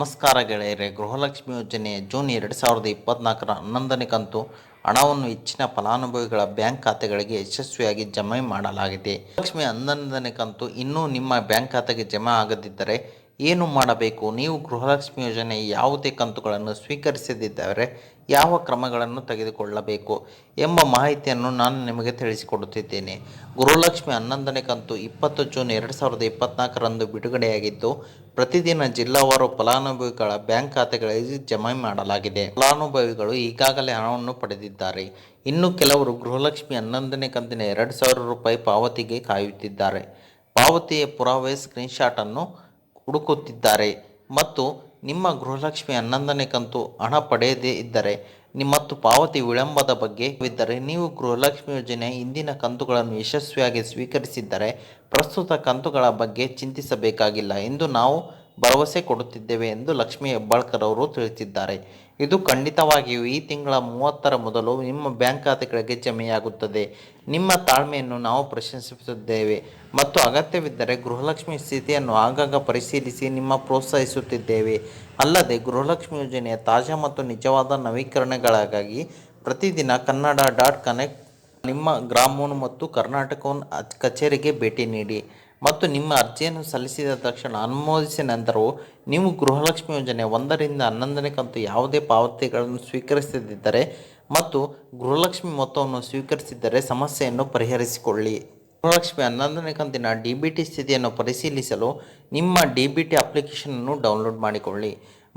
ನಮಸ್ಕಾರ ಗೆಳೆಯರೆ, ಗೃಹಲಕ್ಷ್ಮಿ ಯೋಜನೆ ಜೂನ್ ಎರಡು ಸಾವಿರದ ಇಪ್ಪತ್ನಾಲ್ಕರ ಹನ್ನೊಂದನೇ ಕಂತು ಹಣವನ್ನು ಹೆಚ್ಚಿನ ಫಲಾನುಭವಿಗಳ ಬ್ಯಾಂಕ್ ಖಾತೆಗಳಿಗೆ ಯಶಸ್ವಿಯಾಗಿ ಜಮೆ ಮಾಡಲಾಗಿದೆ. ಲಕ್ಷ್ಮಿ ಹನ್ನೊಂದನೇ ಕಂತು ಇನ್ನೂ ನಿಮ್ಮ ಬ್ಯಾಂಕ್ ಖಾತೆಗೆ ಜಮಾ ಆಗದಿದ್ದರೆ ಏನು ಮಾಡಬೇಕು? ನೀವು ಗೃಹಲಕ್ಷ್ಮಿ ಯೋಜನೆ ಯಾವುದೇ ಕಂತುಗಳನ್ನು ಸ್ವೀಕರಿಸದಿದ್ದರೆ ಯಾವ ಕ್ರಮಗಳನ್ನು ತೆಗೆದುಕೊಳ್ಳಬೇಕು ಎಂಬ ಮಾಹಿತಿಯನ್ನು ನಾನು ನಿಮಗೆ ತಿಳಿಸಿಕೊಡುತ್ತಿದ್ದೇನೆ. ಗೃಹಲಕ್ಷ್ಮಿ ಹನ್ನೊಂದನೇ ಕಂತು ಇಪ್ಪತ್ತು ಜೂನ್ ಎರಡು ಸಾವಿರದ ಇಪ್ಪತ್ನಾಲ್ಕರಂದು ಬಿಡುಗಡೆಯಾಗಿದ್ದು, ಪ್ರತಿದಿನ ಜಿಲ್ಲಾವಾರು ಫಲಾನುಭವಿಗಳ ಬ್ಯಾಂಕ್ ಖಾತೆಗಳಲ್ಲಿ ಜಮೆ ಮಾಡಲಾಗಿದೆ. ಫಲಾನುಭವಿಗಳು ಈಗಾಗಲೇ ಹಣವನ್ನು ಪಡೆದಿದ್ದಾರೆ. ಇನ್ನು ಕೆಲವರು ಗೃಹಲಕ್ಷ್ಮಿ ಹನ್ನೊಂದನೇ ಕಂತಿನ ಎರಡು ಸಾವಿರ ರೂಪಾಯಿ ಪಾವತಿಗೆ ಕಾಯುತ್ತಿದ್ದಾರೆ. ಪಾವತಿಯ ಪುರಾವೆ ಸ್ಕ್ರೀನ್ಶಾಟನ್ನು ಹುಡುಕುತ್ತಿದ್ದಾರೆ ಮತ್ತು ನಿಮ್ಮ ಗೃಹಲಕ್ಷ್ಮಿ ಹನ್ನೊಂದನೇ ಕಂತು ಹಣ ಪಡೆಯದೇ ಇದ್ದರೆ ನಿಮ್ಮ ಮತ್ತು ಪಾವತಿ ವಿಳಂಬದ ಬಗ್ಗೆ ಇದ್ದರೆ ನೀವು ಗೃಹಲಕ್ಷ್ಮಿ ಯೋಜನೆ ಇಂದಿನ ಕಂತುಗಳನ್ನು ಯಶಸ್ವಿಯಾಗಿ ಸ್ವೀಕರಿಸಿದ್ದರೆ, ಪ್ರಸ್ತುತ ಕಂತುಗಳ ಬಗ್ಗೆ ಚಿಂತಿಸಬೇಕಾಗಿಲ್ಲ ಎಂದು ನಾವು ಭರವಸೆ ಕೊಡುತ್ತಿದ್ದೇವೆ ಎಂದು ಲಕ್ಷ್ಮೀ ಹೆಬ್ಬಾಳ್ಕರ್ ಅವರು ತಿಳಿಸಿದ್ದಾರೆ. ಇದು ಖಂಡಿತವಾಗಿಯೂ ಈ ತಿಂಗಳ ಮೂವತ್ತರ ಮೊದಲು ನಿಮ್ಮ ಬ್ಯಾಂಕ್ ಖಾತೆಗಳಿಗೆ ಜಮೆಯಾಗುತ್ತದೆ. ನಿಮ್ಮ ತಾಳ್ಮೆಯನ್ನು ನಾವು ಪ್ರಶಂಸಿಸುತ್ತಿದ್ದೇವೆ. ಮತ್ತು ಅಗತ್ಯವಿದ್ದರೆ ಗೃಹಲಕ್ಷ್ಮಿ ಸ್ಥಿತಿಯನ್ನು ಆಗಾಗ ಪರಿಶೀಲಿಸಿ ನಿಮ್ಮ ಪ್ರೋತ್ಸಾಹಿಸುತ್ತಿದ್ದೇವೆ. ಅಲ್ಲದೆ ಗೃಹಲಕ್ಷ್ಮಿ ಯೋಜನೆಯ ತಾಜಾ ಮತ್ತು ನಿಜವಾದ ನವೀಕರಣಗಳಿಗಾಗಿ ಪ್ರತಿದಿನ ಕನ್ನಡ ಡಾಟ್ ಕನೆಕ್ಟ್, ನಿಮ್ಮ ಗ್ರಾಮೋನ್ ಮತ್ತು ಕರ್ನಾಟಕವನ್ನು ಕಚೇರಿಗೆ ಭೇಟಿ ನೀಡಿ. ಮತ್ತು ನಿಮ್ಮ ಅರ್ಜಿಯನ್ನು ಸಲ್ಲಿಸಿದ ತಕ್ಷಣ ಅನುಮೋದಿಸಿದ ನಂತರವು ನೀವು ಗೃಹಲಕ್ಷ್ಮಿ ಯೋಜನೆ ಒಂದರಿಂದ ಹನ್ನೊಂದನೇ ಕಂತು ಯಾವುದೇ ಪಾವತಿಗಳನ್ನು ಸ್ವೀಕರಿಸದಿದ್ದರೆ ಮತ್ತು ಗೃಹಲಕ್ಷ್ಮಿ ಮೊತ್ತವನ್ನು ಸ್ವೀಕರಿಸಿದ್ದರೆ ಸಮಸ್ಯೆಯನ್ನು ಪರಿಹರಿಸಿಕೊಳ್ಳಿ. ಗೃಹಲಕ್ಷ್ಮಿ ಹನ್ನೊಂದನೇ ಕಂತಿನ ಡಿ ಬಿ ಟಿ ಸ್ಥಿತಿಯನ್ನು ಪರಿಶೀಲಿಸಲು ನಿಮ್ಮ ಡಿ ಬಿ ಟಿ ಅಪ್ಲಿಕೇಶನನ್ನು ಡೌನ್ಲೋಡ್ ಮಾಡಿಕೊಳ್ಳಿ.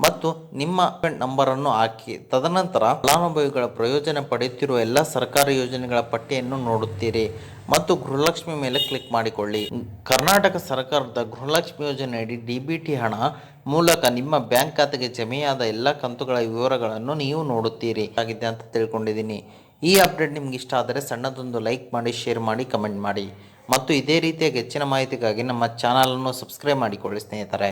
ಮತ್ತು ನಿಮ್ಮ ನಂಬರನ್ನು ಹಾಕಿ. ತದನಂತರ ಫಲಾನುಭವಿಗಳ ಪ್ರಯೋಜನ ಪಡೆಯುತ್ತಿರುವ ಎಲ್ಲ ಸರ್ಕಾರಿ ಯೋಜನೆಗಳ ಪಟ್ಟಿಯನ್ನು ನೋಡುತ್ತೀರಿ ಮತ್ತು ಗೃಹಲಕ್ಷ್ಮಿ ಮೇಲೆ ಕ್ಲಿಕ್ ಮಾಡಿಕೊಳ್ಳಿ. ಕರ್ನಾಟಕ ಸರ್ಕಾರದ ಗೃಹಲಕ್ಷ್ಮಿ ಯೋಜನೆಯಡಿ ಡಿ ಬಿ ಟಿ ಹಣ ಮೂಲಕ ನಿಮ್ಮ ಬ್ಯಾಂಕ್ ಖಾತೆಗೆ ಜಮೆಯಾದ ಎಲ್ಲ ಕಂತುಗಳ ವಿವರಗಳನ್ನು ನೀವು ನೋಡುತ್ತೀರಿ. ಆಗಿದೆ ಅಂತ ತಿಳ್ಕೊಂಡಿದ್ದೀನಿ. ಈ ಅಪ್ಡೇಟ್ ನಿಮ್ಗೆ ಇಷ್ಟ ಆದರೆ ಸಣ್ಣದೊಂದು ಲೈಕ್ ಮಾಡಿ ಶೇರ್ ಮಾಡಿ ಕಮೆಂಟ್ ಮಾಡಿ. ಮತ್ತು ಇದೇ ರೀತಿಯಾಗಿ ಹೆಚ್ಚಿನ ಮಾಹಿತಿಗಾಗಿ ನಮ್ಮ ಚಾನಲನ್ನು ಸಬ್ಸ್ಕ್ರೈಬ್ ಮಾಡಿಕೊಳ್ಳಿ ಸ್ನೇಹಿತರೆ.